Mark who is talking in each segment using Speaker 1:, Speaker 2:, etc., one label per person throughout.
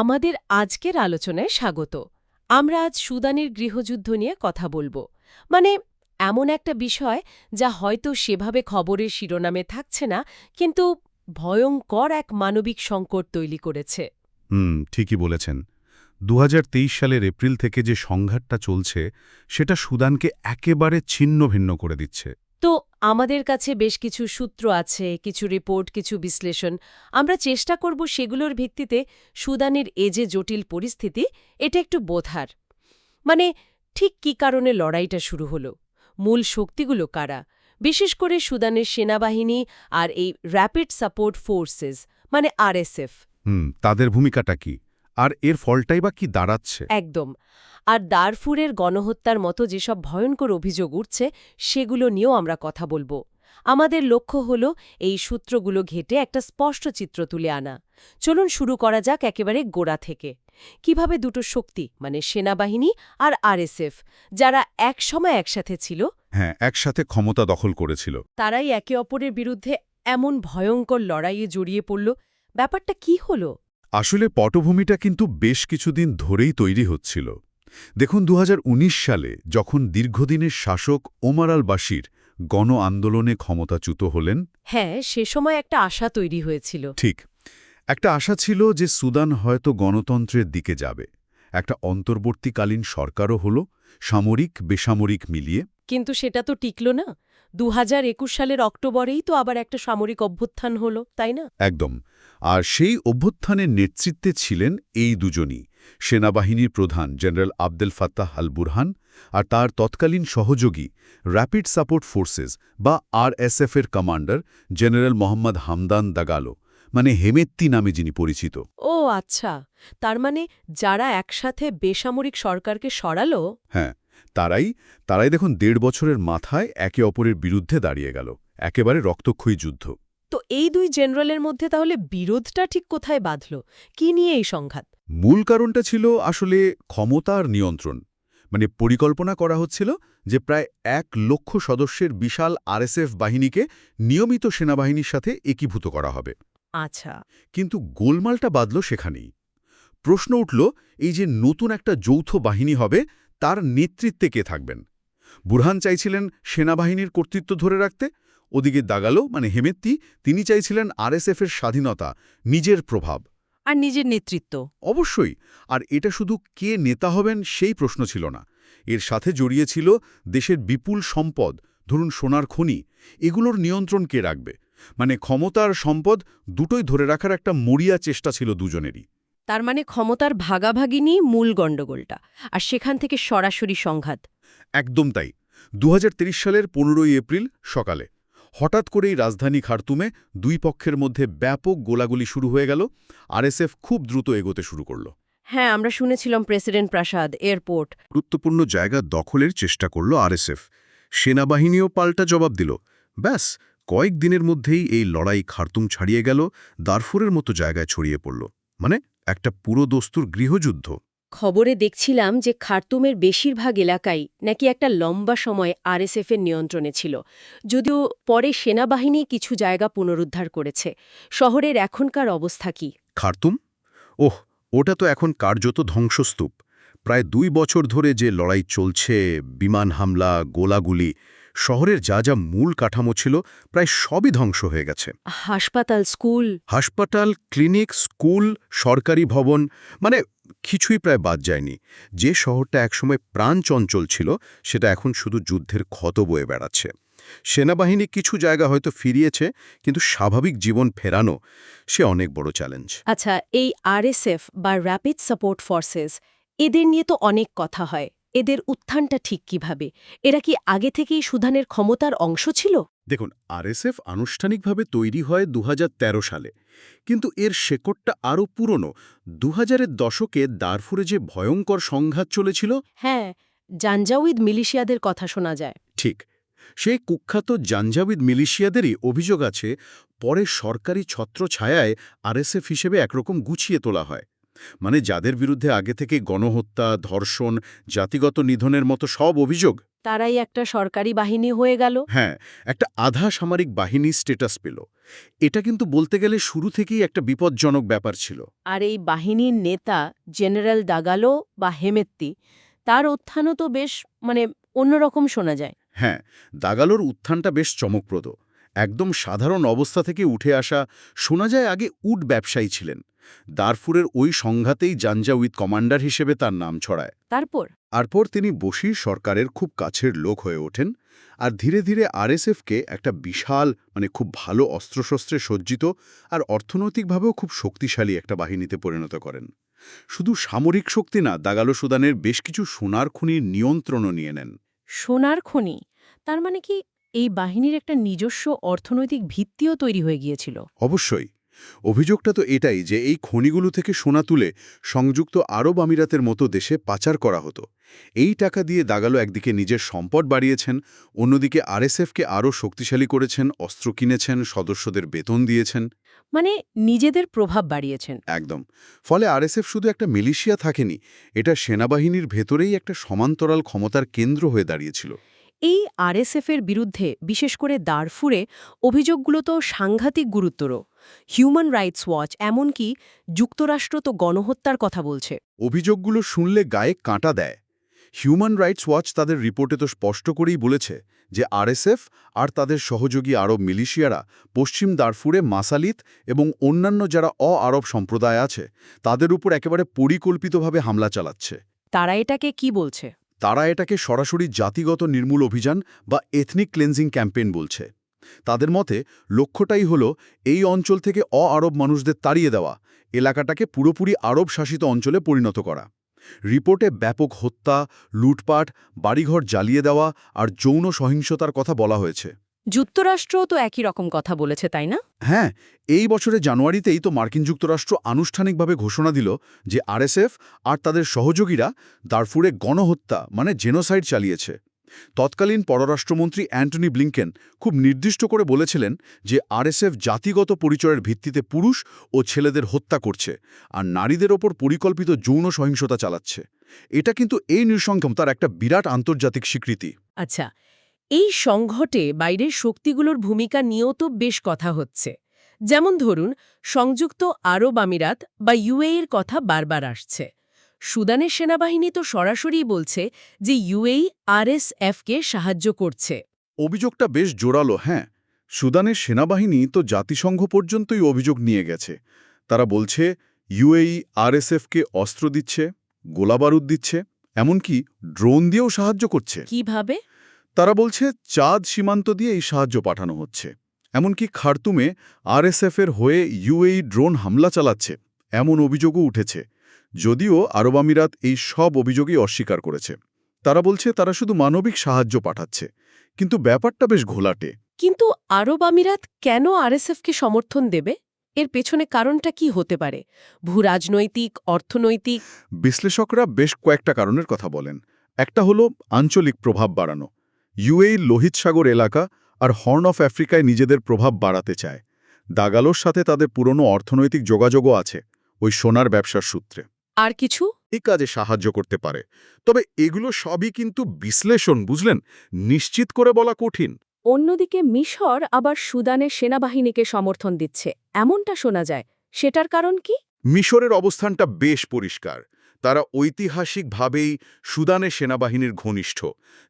Speaker 1: আমাদের আজকের আলোচনায় স্বাগত। আমরা আজ সুদানের গৃহযুদ্ধ নিয়ে কথা বলব। মানে এমন একটা বিষয় যা হয়তো সেভাবে খবরের শিরোনামে থাকছে না, কিন্তু ভয়ঙ্কর এক মানবিক সংকট তৈরি করেছে।
Speaker 2: হুম, ঠিকই বলেছেন। দু হাজার তেইশ সালের এপ্রিল থেকে যে সংঘাতটা চলছে, সেটা সুদানকে একেবারে ছিন্ন ভিন্ন করে দিচ্ছে।
Speaker 1: তো আমাদের কাছে বেশ কিছু সূত্র আছে, কিছু রিপোর্ট কিছু বিশ্লেষণ। আমরা চেষ্টা করব সেগুলোর ভিত্তিতে সুদানের এ যে জটিল পরিস্থিতি, এটা একটু বোধার। মানে ঠিক কী কারণে লড়াইটা শুরু হলো? মূল শক্তিগুলো কারা? বিশেষ করে সুদানের সেনাবাহিনী আর এই র্যাপিড সাপোর্ট ফোর্সেস মানে আরএসএফ।
Speaker 2: হুম, তাদের ভূমিকাটা কি? আর এর ফলটাই বা কি দাঁড়াচ্ছে?
Speaker 1: একদম। আর দারফুরের গণহত্যার মতো যেসব ভয়ঙ্কর অভিযোগ উঠছে সেগুলো নিয়েও আমরা কথা বলব। আমাদের লক্ষ্য হল এই সূত্রগুলো ঘেটে একটা স্পষ্ট চিত্র তুলে আনা। চলুন শুরু করা যাক একেবারে গোড়া থেকে। কীভাবে দুটো শক্তি মানে সেনাবাহিনী আর আরএসএফ যারা একসময় একসাথে ছিল
Speaker 2: হ্যাঁ একসাথে ক্ষমতা দখল করেছিল।
Speaker 1: তারাই একে অপরের বিরুদ্ধে এমন ভয়ঙ্কর লড়াইয়ে জড়িয়ে পড়ল। ব্যাপারটা কি হলো?
Speaker 2: আসলে পটভূমিটা কিন্তু বেশ কিছুদিন ধরেই তৈরি হচ্ছিল। দেখুন দু হাজার উনিশ সালে যখন দীর্ঘদিনের শাসক ওমার আল বাশির গণ আন্দোলনে ক্ষমতাচ্যুত হলেন
Speaker 1: হ্যাঁ সে সময় একটা আশা তৈরি হয়েছিল।
Speaker 2: ঠিক। একটা আশা ছিল যে সুদান হয়তো গণতন্ত্রের দিকে যাবে। একটা অন্তর্বর্তীকালীন সরকারও হল সামরিক বেসামরিক মিলিয়ে।
Speaker 1: কিন্তু সেটা তো টিকল না। দু হাজার একুশ সালের অক্টোবরেই তো আবার একটা সামরিক অভ্যুত্থান হলো তাই না?
Speaker 2: একদম। আর সেই অভ্যুত্থানের নেতৃত্বে ছিলেন এই দুজনই সেনাবাহিনীর প্রধান general Abdel Fattah al Burhan আর তার তৎকালীন সহযোগী র্যাপিড সাপোর্ট ফোর্সেস বা আরএসএফের commander general Mohamed Hamdan Dagalo মানে হেমেত্তি নামে যিনি পরিচিত।
Speaker 1: ও আচ্ছা তার মানে যারা একসাথে বেসামরিক সরকারকে সরালো
Speaker 2: হ্যাঁ। তারাই তারাই দেখুন দেড় বছরের মাথায় একে অপরের বিরুদ্ধে দাঁড়িয়ে গেল একেবারে রক্তক্ষয়ী যুদ্ধ।
Speaker 1: তো এই দুই জেনারেলের মধ্যে তাহলে বিরোধটা ঠিক কোথায় বাঁধল? কি নিয়ে এই সংঘাত?
Speaker 2: মূল কারণটা ছিল আসলে ক্ষমতার নিয়ন্ত্রণ। মানে পরিকল্পনা করা হচ্ছিল যে প্রায় এক লক্ষ সদস্যের বিশাল আরএসএফ বাহিনীকে নিয়মিত সেনাবাহিনীর সাথে একীভূত করা হবে।
Speaker 1: আচ্ছা।
Speaker 2: কিন্তু গোলমালটা বাঁধল সেখানেই। প্রশ্ন উঠল এই যে নতুন একটা যৌথ বাহিনী হবে তার নেতৃত্বে কে থাকবেন? বুরহান চাইছিলেন সেনাবাহিনীর কর্তৃত্ব ধরে রাখতে ওদিকে দাগালো মানে হেমেত্তি তিনি চাইছিলেন আরএসএফের স্বাধীনতা নিজের প্রভাব।
Speaker 1: আর নিজের নেতৃত্ব।
Speaker 2: অবশ্যই আর এটা শুধু কে নেতা হবেন সেই প্রশ্ন ছিল না। এর সাথে জড়িয়ে ছিল দেশের বিপুল সম্পদ ধরুন সোনার খনি এগুলোর নিয়ন্ত্রণ কে রাখবে? মানে ক্ষমতার সম্পদ দুটোই ধরে রাখার একটা মরিয়া চেষ্টা ছিল দুজনেরই।
Speaker 1: তার মানে ক্ষমতার ভাগাভাগি নিয়ে মূল গণ্ডগোলটা আর সেখান থেকে সরাসরি সংঘাত।
Speaker 2: একদম তাই। দু হাজার তেইশ সালের পনেরোই এপ্রিল সকালে হঠাৎ করেই রাজধানী খার্তুমে দুই পক্ষের মধ্যে ব্যাপক গোলাগুলি শুরু হয়ে গেল আরএসএফ খুব দ্রুত এগোতে শুরু করল।
Speaker 1: হ্যাঁ আমরা শুনেছিলাম প্রেসিডেন্ট প্রাসাদ এয়ারপোর্ট।
Speaker 2: গুরুত্বপূর্ণ জায়গা দখলের চেষ্টা করল আরএসএফ। সেনাবাহিনীও পাল্টা জবাব দিল। ব্যাস কয়েক দিনের মধ্যেই এই লড়াই খার্তুম ছাড়িয়ে গেল দারফুরের মতো জায়গায় ছড়িয়ে পড়ল। মানে একটা পুরো দস্তুর গৃহযুদ্ধ।
Speaker 1: খবরে দেখছিলাম যে খার্তুমের বেশিরভাগ এলাকাই নাকি একটা লম্বা সময় আরএসএফের নিয়ন্ত্রণে ছিল যদিও পরে সেনাবাহিনী কিছু জায়গা পুনরুদ্ধার করেছে। শহরের এখনকার অবস্থা কি?
Speaker 2: খার্তুম? ওহ ওটা তো এখন কার্যত ধ্বংসস্তূপ। প্রায় দুই বছর ধরে যে লড়াই চলছে বিমান হামলা গোলাগুলি শহরের যা যা মূল কাঠামো ছিল প্রায় সবই ধ্বংস হয়ে গেছে।
Speaker 1: হাসপাতাল স্কুল।
Speaker 2: হাসপাতাল ক্লিনিক স্কুল সরকারি ভবন মানে কিছুই প্রায় বাদ যায়নি। যে শহরটা একসময় প্রাণ চঞ্চল ছিল সেটা এখন শুধু যুদ্ধের ক্ষত বয়ে বেড়াচ্ছে। সেনাবাহিনী কিছু জায়গা হয়তো ফিরিয়েছে কিন্তু স্বাভাবিক জীবন ফেরানো সে অনেক বড় চ্যালেঞ্জ
Speaker 1: আচ্ছা এই আরএসএফ বা র্যাপিড সাপোর্ট ফোর্সেস এদের নিয়ে তো অনেক কথা হয়। এদের উত্থানটা ঠিক কীভাবে? এরা কি আগে থেকেই সুধানের ক্ষমতার অংশ ছিল?
Speaker 2: দেখুন আরএসএফ আনুষ্ঠানিকভাবে তৈরি হয় দুহাজার তেরো সালে। কিন্তু এর শেকড়টা আরও পুরনো। দু হাজারের দশকে দারফুরে যে ভয়ঙ্কর সংঘাত চলেছিল।
Speaker 1: হ্যাঁ জাঞ্জাউইদ মিলিশিয়াদের কথা শোনা যায়।
Speaker 2: ঠিক। সেই কুখ্যাত জাঞ্জাবিদ মিলিশিয়াদেরই অভিযোগ আছে পরে সরকারি ছত্রছায়ায় আরএসএফ হিসেবে একরকম গুছিয়ে তোলা হয়। মানে যাদের বিরুদ্ধে আগে থেকে গণহত্যা ধর্ষণ জাতিগত নিধনের মতো সব অভিযোগ?
Speaker 1: তারাই একটা সরকারি বাহিনী হয়ে গেল।
Speaker 2: হ্যাঁ একটা আধা সামরিক বাহিনী স্টেটাস পেল। এটা কিন্তু বলতে গেলে শুরু থেকেই একটা বিপজ্জনক ব্যাপার ছিল।
Speaker 1: আর এই বাহিনীর নেতা জেনারেল দাগালো বা হেমেত্তি তার উত্থানও তো বেশ মানে অন্যরকম শোনা যায়।
Speaker 2: হ্যাঁ দাগালোর উত্থানটা বেশ চমকপ্রদ। একদম সাধারণ অবস্থা থেকে উঠে আসা শোনা যায় আগে উট ব্যবসায়ী ছিলেন। দারফুরের ওই সংঘাতেই জাঞ্জাউইদ কমান্ডার হিসেবে তার নাম ছড়ায়।
Speaker 1: তারপর?
Speaker 2: তারপর তিনি বশির সরকারের খুব কাছের লোক হয়ে ওঠেন আর ধীরে ধীরে আরএসএফকে একটা বিশাল মানে খুব ভালো অস্ত্রশস্ত্রে সজ্জিত আর অর্থনৈতিকভাবেও খুব শক্তিশালী একটা বাহিনীতে পরিণত করেন। শুধু সামরিক শক্তি না দাগালো সুদানের বেশ কিছু সোনার খনির নিয়ন্ত্রণও নিয়ে নেন।
Speaker 1: সোনার খনি? তার মানে কি এই বাহিনীর একটা নিজস্ব অর্থনৈতিক ভিত্তিও তৈরি হয়ে গিয়েছিল।
Speaker 2: অবশ্যই। অভিযোগটা তো এটাই যে এই খনিগুলো থেকে সোনা তুলে সংযুক্ত আরব আমিরাতের মতো দেশে পাচার করা হতো। এই টাকা দিয়ে দাগালো একদিকে নিজের সম্পদ বাড়িয়েছেন অন্যদিকে আরএসএফকে আরও শক্তিশালী করেছেন অস্ত্র কিনেছেন সদস্যদের বেতন দিয়েছেন।
Speaker 1: মানে নিজেদের প্রভাব বাড়িয়েছেন।
Speaker 2: একদম। ফলে আরএসএফ শুধু একটা মিলিশিয়া থাকেনি এটা সেনাবাহিনীর ভেতরেই একটা সমান্তরাল ক্ষমতার কেন্দ্র হয়ে দাঁড়িয়েছিল।
Speaker 1: এই আরএসএফের বিরুদ্ধে বিশেষ করে দারফুরে অভিযোগগুলো তো সাংঘাতিক গুরুত্বর। হিউম্যান রাইটস ওয়াচ এমনকি যুক্তরাষ্ট্র তো গণহত্যার কথা বলছে।
Speaker 2: অভিযোগগুলো শুনলে গায়ে কাঁটা দেয়। হিউম্যান রাইটস ওয়াচ তাদের রিপোর্টে তো স্পষ্ট করেই বলেছে যে আরএসএফ আর তাদের সহযোগী আরব মিলিশিয়ারা পশ্চিম দারফুরে মাসালিত এবং অন্যান্য যারা অ আরব সম্প্রদায় আছে তাদের উপর একেবারে পরিকল্পিতভাবে হামলা চালাচ্ছে।
Speaker 1: তারা এটাকে কি বলছে?
Speaker 2: তারা এটাকে সরাসরি জাতিগত নির্মূল অভিযান বা এথনিক ক্লেন্সিং ক্যাম্পেইন বলছে। তাদের মতে, লক্ষ্যটাই হল এই অঞ্চল থেকে অ আরব মানুষদের তাড়িয়ে দেওয়া, এলাকাটাকে পুরোপুরি আরব শাসিত অঞ্চলে পরিণত করা। রিপোর্টে ব্যাপক হত্যা, লুটপাট, বাড়িঘর জ্বালিয়ে দেওয়া আর যৌন সহিংসতার কথা বলা হয়েছে।
Speaker 1: যুক্তরাষ্ট্রও তো একই রকম কথা বলেছে তাই না?
Speaker 2: হ্যাঁ এই বছরের জানুয়ারিতেই তো মার্কিন যুক্তরাষ্ট্র আনুষ্ঠানিকভাবে ঘোষণা দিল যে আরএসএফ আর তাদের সহযোগীরা দারফুরে গণহত্যা মানে জেনোসাইড চালিয়েছে। তৎকালীন পররাষ্ট্রমন্ত্রী অ্যান্টনি ব্লিংকেন খুব নির্দিষ্ট করে বলেছিলেন যে আরএসএফ জাতিগত পরিচয়ের ভিত্তিতে পুরুষ ও ছেলেদের হত্যা করছে আর নারীদের ওপর পরিকল্পিত যৌন সহিংসতা চালাচ্ছে। এটা কিন্তু এই নৃশংসতার একটা বিরাট আন্তর্জাতিক স্বীকৃতি।
Speaker 1: আচ্ছা এই সংঘটে বাইরের শক্তিগুলোর ভূমিকা নিয়েও তো বেশ কথা হচ্ছে। যেমন ধরুন সংযুক্ত আরব আমিরাত বা ইউএইর কথা বারবার আসছে। সুদানের সেনাবাহিনী তো সরাসরি বলছে যে ইউএই আরএসএফকে সাহায্য করছে।
Speaker 2: অভিযোগটা বেশ জোরালো হ্যাঁ। সুদানের সেনাবাহিনী তো জাতিসংঘ পর্যন্তই অভিযোগ নিয়ে গেছে। তারা বলছে ইউএই আরএসএফকে অস্ত্র দিচ্ছে গোলাবারুদ দিচ্ছে এমনকি ড্রোন দিয়েও সাহায্য করছে।
Speaker 1: কীভাবে?
Speaker 2: তারা বলছে চাঁদ সীমান্ত দিয়ে এই সাহায্য পাঠানো হচ্ছে। এমনকি খার্তুমে আরএসএফের হয়ে ইউএই ড্রোন হামলা চালাচ্ছে। এমন অভিযোগও উঠেছে। যদিও আরব আমিরাত এই সব অভিযোগই অস্বীকার করেছে। তারা বলছে তারা শুধু মানবিক সাহায্য পাঠাচ্ছে। কিন্তু ব্যাপারটা বেশ ঘোলাটে।
Speaker 1: কিন্তু আরব আমিরাত কেন আরএসএফকে সমর্থন দেবে? এর পেছনে কারণটা কি হতে পারে? ভূরাজনৈতিক অর্থনৈতিক?
Speaker 2: বিশ্লেষকরা বেশ কয়েকটা কারণের কথা বলেন। একটা হলো আঞ্চলিক প্রভাব বাড়ানো। ইউএই লোহিত সাগর এলাকা আর হর্ন অফ আফ্রিকায় নিজেদের প্রভাব বাড়াতে চায়। দাগালোর সাথে তাদের পুরনো অর্থনৈতিক যোগাযোগও আছে ওই সোনার ব্যবসার সূত্রে।
Speaker 1: আর কিছু?
Speaker 2: এই কাজে সাহায্য করতে পারে। তবে এগুলো সবই কিন্তু বিশ্লেষণ বুঝলেন? নিশ্চিত করে বলা কঠিন।
Speaker 1: অন্যদিকে মিশর আবার সুদানের সেনাবাহিনীকে সমর্থন দিচ্ছে। এমনটা শোনা যায়। সেটার কারণ কি?
Speaker 2: মিশরের অবস্থানটা বেশ পরিষ্কার। তারা ঐতিহাসিকভাবেই সুদানে সেনাবাহিনীর ঘনিষ্ঠ।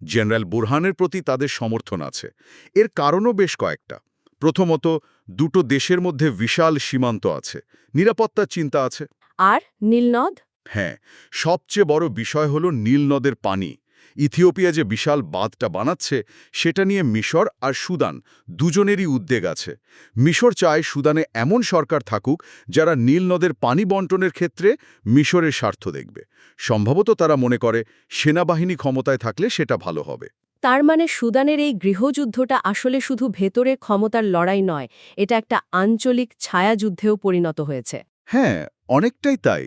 Speaker 2: জেনারেল বুরহানের প্রতি তাদের সমর্থন আছে। এর কারণও বেশ কয়েকটা। প্রথমত দুটো দেশের মধ্যে বিশাল সীমান্ত আছে। নিরাপত্তার চিন্তা আছে।
Speaker 1: আর নীলনদ?
Speaker 2: হ্যাঁ সবচেয়ে বড় বিষয় হল নীলনদের পানি। ইথিওপিয়া যে বিশাল বাঁধটা বানাচ্ছে সেটা নিয়ে মিশর আর সুদান দুজনেরই উদ্বেগ আছে। মিশর চায় সুদানে এমন সরকার থাকুক যারা নীল নদের পানি বন্টনের ক্ষেত্রে মিশরের স্বার্থ দেখবে। সম্ভবত তারা মনে করে সেনাবাহিনী ক্ষমতায় থাকলে সেটা ভালো হবে।
Speaker 1: তার মানে সুদানের এই গৃহযুদ্ধটা আসলে শুধু ভেতরে ক্ষমতার লড়াই নয় এটা একটা আঞ্চলিক ছায়াযুদ্ধেও পরিণত হয়েছে।
Speaker 2: হ্যাঁ অনেকটাই তাই।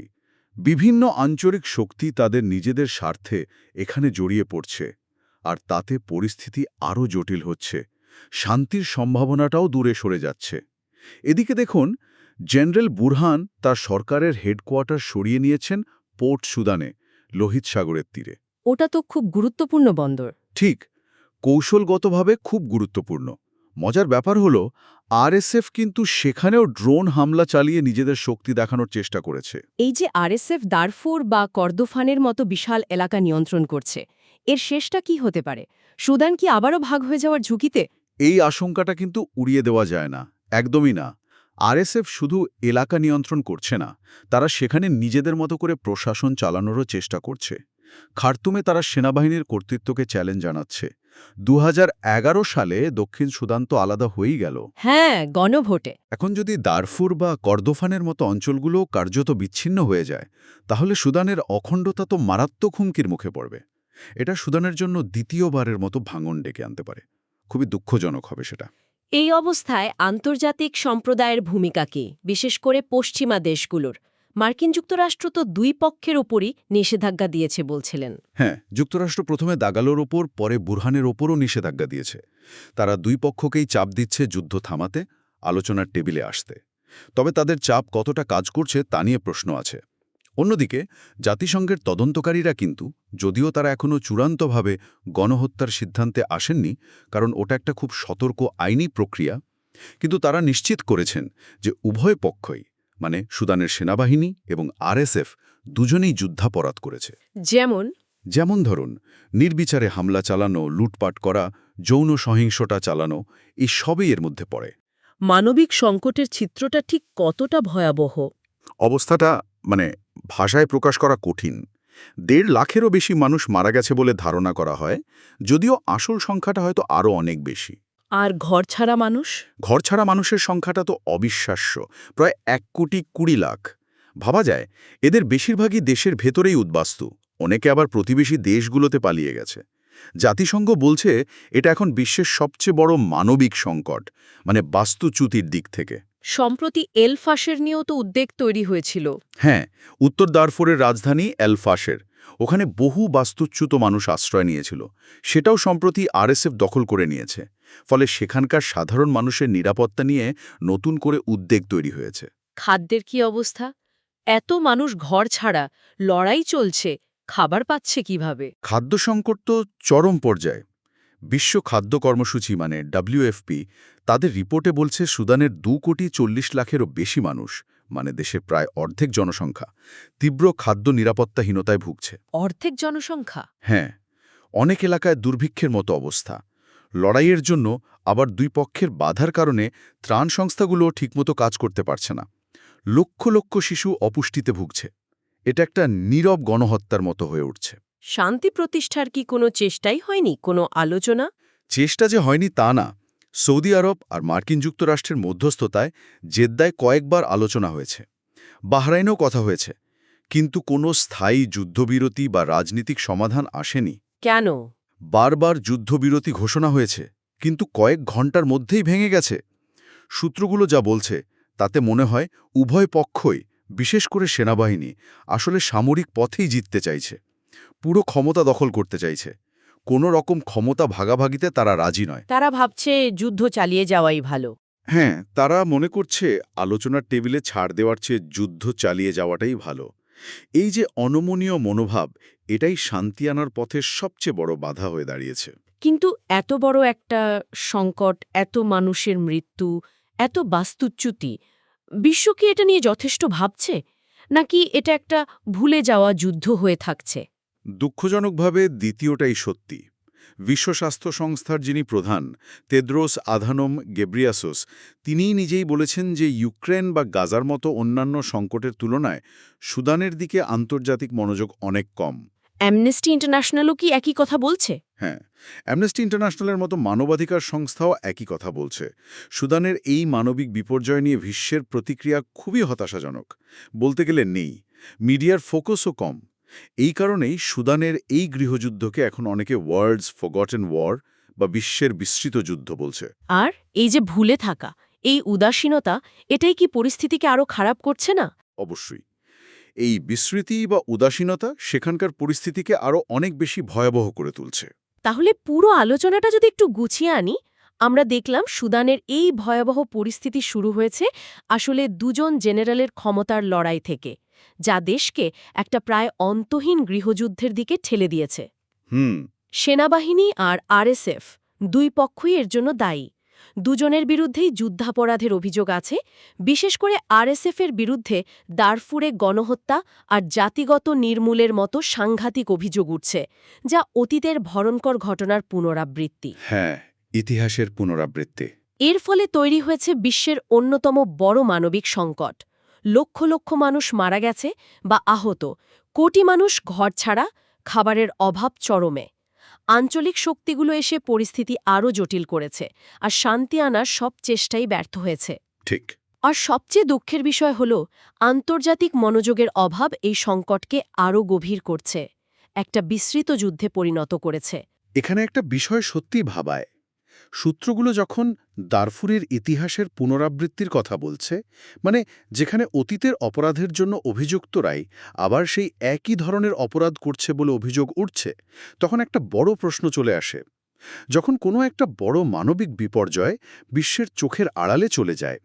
Speaker 2: বিভিন্ন আঞ্চলিক শক্তি তাদের নিজেদের স্বার্থে এখানে জড়িয়ে পড়ছে আর তাতে পরিস্থিতি আরও জটিল হচ্ছে শান্তির সম্ভাবনাটাও দূরে সরে যাচ্ছে। এদিকে দেখুন জেনারেল বুরহান তার সরকারের হেডকোয়ার্টার সরিয়ে নিয়েছেন পোর্ট সুদানে লোহিত সাগরের তীরে।
Speaker 1: ওটা তো খুব গুরুত্বপূর্ণ বন্দর।
Speaker 2: ঠিক কৌশলগতভাবে খুব গুরুত্বপূর্ণ। মজার ব্যাপার হলো আরএসএফ কিন্তু সেখানেও ড্রোন হামলা চালিয়ে নিজেদের শক্তি দেখানোর চেষ্টা করেছে।
Speaker 1: এই যে আরএসএফ দারফুর বা কর্দোফানের মতো বিশাল এলাকা নিয়ন্ত্রণ করছে এর শেষটা কি হতে পারে? সুদান কি আবারও ভাগ হয়ে যাওয়ার ঝুঁকিতে?
Speaker 2: এই আশঙ্কাটা কিন্তু উড়িয়ে দেওয়া যায় না একদমই না। আরএসএফ শুধু এলাকা নিয়ন্ত্রণ করছে না তারা সেখানে নিজেদের মতো করে প্রশাসন চালানোরও চেষ্টা করছে। খার্তুমে তারা সেনাবাহিনীর কর্তৃত্বকে চ্যালেঞ্জ জানাচ্ছে। দু হাজার এগারো সালে দক্ষিণ সুদান তো আলাদা হয়েই গেল।
Speaker 1: হ্যাঁ গণভোটে।
Speaker 2: এখন যদি দারফুর বা কর্দোফানের মতো অঞ্চলগুলো কার্যত বিচ্ছিন্ন হয়ে যায় তাহলে সুদানের অখণ্ডতা তো মারাত্মক হুমকির মুখে পড়বে। এটা সুদানের জন্য দ্বিতীয়বারের মতো ভাঙন ডেকে আনতে পারে। খুবই দুঃখজনক হবে সেটা।
Speaker 1: এই অবস্থায় আন্তর্জাতিক সম্প্রদায়ের ভূমিকা কি? বিশেষ করে পশ্চিমা দেশগুলোর। মার্কিন যুক্তরাষ্ট্র তো দুই পক্ষের ওপরই নিষেধাজ্ঞা দিয়েছে বলছিলেন।
Speaker 2: হ্যাঁ যুক্তরাষ্ট্র প্রথমে দাগালোর ওপর, পরে বুরহানের ওপরও নিষেধাজ্ঞা দিয়েছে। তারা দুই পক্ষকেই চাপ দিচ্ছে যুদ্ধ থামাতে, আলোচনার টেবিলে আসতে। তবে তাদের চাপ কতটা কাজ করছে তা নিয়ে প্রশ্ন আছে। অন্যদিকে, জাতিসংঘের তদন্তকারীরা কিন্তু, যদিও তারা এখনও চূড়ান্তভাবে গণহত্যার সিদ্ধান্তে আসেননি, কারণ ওটা একটা খুব সতর্ক আইনি প্রক্রিয়া, কিন্তু তারা নিশ্চিত করেছেন যে উভয় পক্ষই মানে সুদানের সেনাবাহিনী এবং আরএসএফ দুজনেই যুদ্ধাপরাধ করেছে।
Speaker 1: যেমন?
Speaker 2: যেমন ধরুন নির্বিচারে হামলা চালানো লুটপাট করা যৌন সহিংসতা চালানো এই সবই এর মধ্যে পড়ে।
Speaker 1: মানবিক সংকটের চিত্রটা ঠিক কতটা ভয়াবহ?
Speaker 2: অবস্থাটা মানে ভাষায় প্রকাশ করা কঠিন। দেড় লাখেরও বেশি মানুষ মারা গেছে বলে ধারণা করা হয় যদিও আসল সংখ্যাটা হয়তো আরও অনেক বেশি।
Speaker 1: আর ঘর ছাড়া মানুষ?
Speaker 2: ঘর ছাড়া মানুষের সংখ্যাটা তো অবিশ্বাস্য প্রায় এক কোটি কুড়ি লাখ। ভাবা যায় এদের বেশিরভাগই দেশের ভেতরেই উদ্বাস্তু অনেকে আবার প্রতিবেশী দেশগুলোতে পালিয়ে গেছে। জাতিসংঘ বলছে এটা এখন বিশ্বের সবচেয়ে বড় মানবিক সংকট মানে বাস্তুচ্যুতির দিক থেকে।
Speaker 1: সম্প্রতি এলফাসের নিয়েও তো উদ্বেগ তৈরি হয়েছিল।
Speaker 2: হ্যাঁ উত্তর দারফোরের রাজধানী এলফাসের ওখানে বহু বাস্তুচ্যুত মানুষ আশ্রয় নিয়েছিল। সেটাও সম্প্রতি আরএসএফ দখল করে নিয়েছে। ফলে সেখানকার সাধারণ মানুষের নিরাপত্তা নিয়ে নতুন করে উদ্বেগ তৈরি হয়েছে।
Speaker 1: খাদ্যের কি অবস্থা? এত মানুষ ঘর ছাড়া লড়াই চলছে খাবার পাচ্ছে কীভাবে?
Speaker 2: খাদ্য সংকট তো চরম পর্যায়ে। বিশ্ব খাদ্য কর্মসূচি মানে ডাব্লিউএফপি তাদের রিপোর্টে বলছে সুদানের দু কোটি চল্লিশ লাখেরও বেশি মানুষ মানে দেশের প্রায় অর্ধেক জনসংখ্যা তীব্র খাদ্য নিরাপত্তাহীনতায় ভুগছে।
Speaker 1: অর্ধেক জনসংখ্যা?
Speaker 2: হ্যাঁ অনেক এলাকায় দুর্ভিক্ষের মতো অবস্থা। লড়াইয়ের জন্য আবার দুই পক্ষের বাধার কারণে ত্রাণ সংস্থাগুলোও ঠিকমতো কাজ করতে পারছে না। লক্ষ লক্ষ শিশু অপুষ্টিতে ভুগছে। এটা একটা নীরব গণহত্যার মতো হয়ে উঠছে।
Speaker 1: শান্তি প্রতিষ্ঠার কি কোনো চেষ্টাই হয়নি কোনো আলোচনা?
Speaker 2: চেষ্টা যে হয়নি তা না। সৌদি আরব আর মার্কিন যুক্তরাষ্ট্রের মধ্যস্থতায় জেদ্দায় কয়েকবার আলোচনা হয়েছে। বাহরাইনেও কথা হয়েছে। কিন্তু কোনো স্থায়ী যুদ্ধবিরতি বা রাজনীতিক সমাধান আসেনি।
Speaker 1: কেন?
Speaker 2: বারবার যুদ্ধবিরতি ঘোষণা হয়েছে কিন্তু কয়েক ঘণ্টার মধ্যেই ভেঙে গেছে। সূত্রগুলো যা বলছে তাতে মনে হয় উভয় পক্ষই বিশেষ করে সেনাবাহিনী আসলে সামরিক পথেই জিততে চাইছে। পুরো ক্ষমতা দখল করতে চাইছে। কোনো রকম ক্ষমতা ভাগাভাগিতে তারা রাজি নয়।
Speaker 1: তারা ভাবছে যুদ্ধ চালিয়ে যাওয়াই ভালো।
Speaker 2: হ্যাঁ তারা মনে করছে আলোচনার টেবিলে ছাড় দেওয়ার চেয়ে যুদ্ধ চালিয়ে যাওয়াটাই ভালো। এই যে অনমনীয় মনোভাব এটাই শান্তি আনার পথে সবচেয়ে বড় বাধা হয়ে দাঁড়িয়েছে।
Speaker 1: কিন্তু এত বড় একটা সংকট এত মানুষের মৃত্যু এত বাস্তুচ্যুতি বিশ্ব কি এটা নিয়ে যথেষ্ট ভাবছে? নাকি এটা একটা ভুলে যাওয়া যুদ্ধ হয়ে থাকছে?
Speaker 2: দুঃখজনকভাবে দ্বিতীয়টাই সত্যি। বিশ্ব স্বাস্থ্য সংস্থার যিনি প্রধান তেদ্রোস আধানম গেব্রিয়াসোস তিনিই নিজেই বলেছেন যে ইউক্রেন বা গাজার মতো অন্যান্য সংকটের তুলনায় সুদানের দিকে আন্তর্জাতিক মনোযোগ অনেক কম।
Speaker 1: অ্যামনেস্টি ইন্টারন্যাশনালও কি একই কথা বলছে?
Speaker 2: হ্যাঁ অ্যামনেস্টি ইন্টারন্যাশনালের মতো মানবাধিকার সংস্থাও একই কথা বলছে। সুদানের এই মানবিক বিপর্যয় নিয়ে বিশ্বের প্রতিক্রিয়া খুবই হতাশাজনক। বলতে গেলে নেই। মিডিয়ার ফোকাসও কম। এই কারণেই সুদানের এই গৃহযুদ্ধকে এখন অনেকে ওয়ার্ল্ডস ফরগটেন ওয়ার বা বিশ্বের বিস্তৃত যুদ্ধ বলছে।
Speaker 1: আর এই যে ভুলে থাকা এই উদাসীনতা এটাই কি পরিস্থিতিকে আরও খারাপ করছে না?
Speaker 2: অবশ্যই। এই বিস্মৃতি বা উদাসীনতা সেখানকার পরিস্থিতিকে আরও অনেক বেশি ভয়াবহ করে তুলছে।
Speaker 1: তাহলে পুরো আলোচনাটা যদি একটু গুছিয়ে আনি আমরা দেখলাম সুদানের এই ভয়াবহ পরিস্থিতি শুরু হয়েছে আসলে দুজন জেনারেলের ক্ষমতার লড়াই থেকে যা দেশকে একটা প্রায় অন্তহীন গৃহযুদ্ধের দিকে ঠেলে দিয়েছে।
Speaker 2: হুম।
Speaker 1: সেনাবাহিনী আর আরএসএফ দুই পক্ষই এর জন্য দায়ী। দুজনের বিরুদ্ধেই যুদ্ধাপরাধের অভিযোগ আছে বিশেষ করে আরএসএফের বিরুদ্ধে দারফুরে গণহত্যা আর জাতিগত নির্মূলের মতো সাংঘাতিক অভিযোগ উঠছে যা অতীতের ভয়ঙ্কর ঘটনার পুনরাবৃত্তি।
Speaker 2: হ্যাঁ। ইতিহাসের পুনরাবৃত্তি।
Speaker 1: এর ফলে তৈরি হয়েছে বিশ্বের অন্যতম বড় মানবিক সংকট। লক্ষ লক্ষ মানুষ মারা গেছে বা আহত কোটি মানুষ ঘর ছাড়া খাবারের অভাব চরমে। আঞ্চলিক শক্তিগুলো এসে পরিস্থিতি আরও জটিল করেছে আর শান্তি আনার সব চেষ্টাই ব্যর্থ হয়েছে।
Speaker 2: ঠিক।
Speaker 1: আর সবচেয়ে দুঃখের বিষয় হল আন্তর্জাতিক মনোযোগের অভাব এই সংকটকে আরও গভীর করছে একটা বিস্তৃত যুদ্ধে পরিণত করেছে।
Speaker 2: এখানে একটা বিষয় সত্যি ভাবায়। সূত্রগুলো যখন দারফুরের ইতিহাসের পুনরাবৃত্তির কথা বলছে মানে যেখানে অতীতের অপরাধের জন্য অভিযুক্তরাই আবার সেই একই ধরনের অপরাধ করছে বলে অভিযোগ উঠছে, তখন একটা বড় প্রশ্ন চলে আসে। যখন কোনো একটা বড় মানবিক বিপর্যয় বিশ্বের চোখের আড়ালে চলে যায়,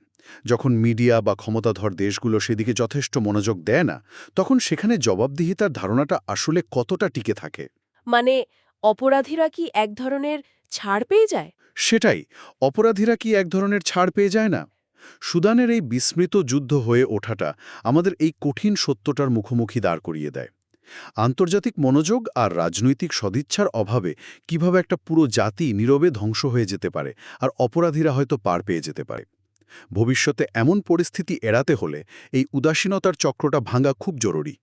Speaker 2: যখন মিডিয়া বা ক্ষমতাধর দেশগুলো সেদিকে যথেষ্ট মনোযোগ দেয় না, তখন সেখানে জবাবদিহিতার ধারণাটা আসলে কতটা টিকে থাকে?
Speaker 1: মানে অপরাধীরা কি এক ধরনের ছাড় পেয়ে যায়?
Speaker 2: সেটাই, অপরাধীরা কি এক ধরনের ছাড় পেয়ে যায় না? সুদানের এই বিস্মৃত যুদ্ধ হয়ে ওঠাটা আমাদের এই কঠিন সত্যটার মুখোমুখি দাঁড় করিয়ে দেয়। আন্তর্জাতিক মনোযোগ আর রাজনৈতিক সদিচ্ছার অভাবে কীভাবে একটা পুরো জাতি নীরবে ধ্বংস হয়ে যেতে পারে আর অপরাধীরা হয়তো পার পেয়ে যেতে পারে। ভবিষ্যতে এমন পরিস্থিতি এড়াতে হলে এই উদাসীনতার চক্রটা ভাঙা খুব জরুরি।